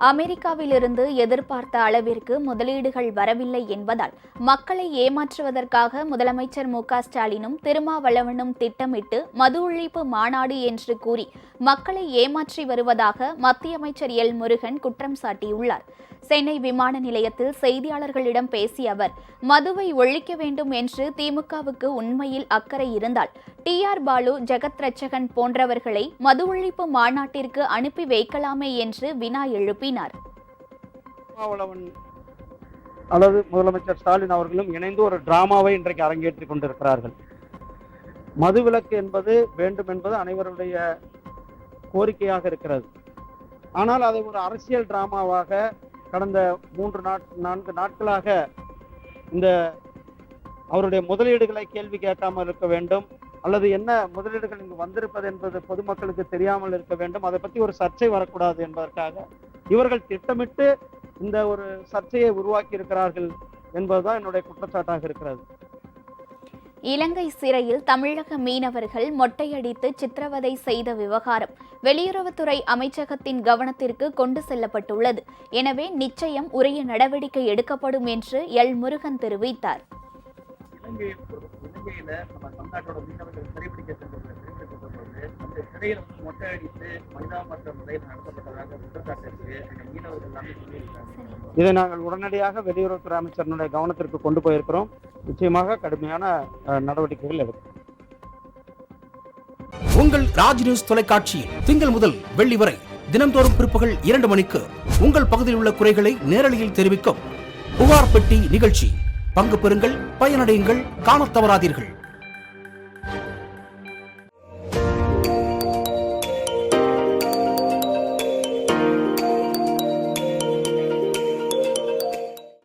அமெரிக்காவிலிருந்து எதிர்பார்த்த அளவிற்கு முதலீடுகள் வரவில்லை என்பதால் மக்களை ஏமாற்றுவதற்காக முதலமைச்சர் மு க ஸ்டாலினும் திருமாவளவனும் திட்டமிட்டு மது ஒழிப்பு மாநாடு என்று கூறி மக்களை ஏமாற்றி வருவதாக மத்திய அமைச்சர் எல் முருகன் குற்றம் சாட்டியுள்ளார். சென்னை விமான நிலையத்தில் செய்தியாளர்களிடம் பேசிய அவர் மதுவை ஒழிக்க வேண்டும் என்று திமுகவுக்கு உண்மையில் அக்கறை இருந்தால் டி ஆர் பாலு ஜெகத் ரட்சகன் போன்றவர்களை மது ஒழிப்பு மாநாட்டிற்கு அனுப்பி வைக்கலாமே என்று வினா எழுப்பி திருமாவளவன் அல்லது முதலமைச்சர் ஸ்டாலின் அவர்களும் இணைந்து ஒரு டிராமாவை இன்றைக்கு அரங்கேற்றிக் கொண்டிருக்கிறார்கள். மதுவிலக்கு என்பது வேண்டும் என்பது அனைவருடைய கோரிக்கையாக இருக்கிறது. ஆனால் அதை ஒரு அரசியல் டிராமாவாக கடந்த மூன்று நாட் நான்கு நாட்களாக இந்த அவருடைய முதலீடுகளை கேள்வி கேட்காமல் இருக்க வேண்டும் அல்லது என்ன முதலீடுகள் இங்கு வந்திருப்பது என்பது பொதுமக்களுக்கு தெரியாமல் இருக்க வேண்டும் அதை பற்றி ஒரு சர்ச்சை வரக்கூடாது என்பதற்காக இவர்கள் திட்டமிட்டு இந்த ஒரு சர்ச்சையை உருவாக்கி இருக்கிறார்கள் என்பதுதான் என்னுடைய குற்றச்சாட்டாக இருக்கிறது. இலங்கை சிறையில் தமிழக மீனவர்கள் மொட்டையடித்து சித்திரவதை செய்த விவகாரம் வெளியுறவுத்துறை அமைச்சகத்தின் கவனத்திற்கு கொண்டு செல்லப்பட்டுள்ளது. எனவே நிச்சயம் உரிய நடவடிக்கை எடுக்கப்படும் என்று எல். முருகன் தெரிவித்தார். சிறையில வந்து மொட்டை அடித்து மனிதாமற்ற முறையில் நடத்தப்பட்டதாக குற்றச்சாட்டு இருக்கு. அந்த மீனவர்கள் எல்லாமே சொல்லியிருக்காங்க. இதை நாங்கள் உடனடியாக வெளியுறவுத்துறை அமைச்சரினுடைய கவனத்திற்கு கொண்டு போயிருக்கிறோம். நிச்சயமாக கடுமையான நடவடிக்கைகள் எடுக்கும். உங்கள் ராஜ் நியூஸ் தொலைக்காட்சியில் திங்கள் முதல் வெள்ளி வரை தினம்தோறும் பிற்பகல் இரண்டு மணிக்கு உங்கள் பகுதியில் உள்ள குறைகளை நேரலையில் தெரிவிக்கும் புகார் பெட்டி நிகழ்ச்சி. பங்கு பெறுங்கள் பயனடையுங்கள் காணத் தவறாதீர்கள்.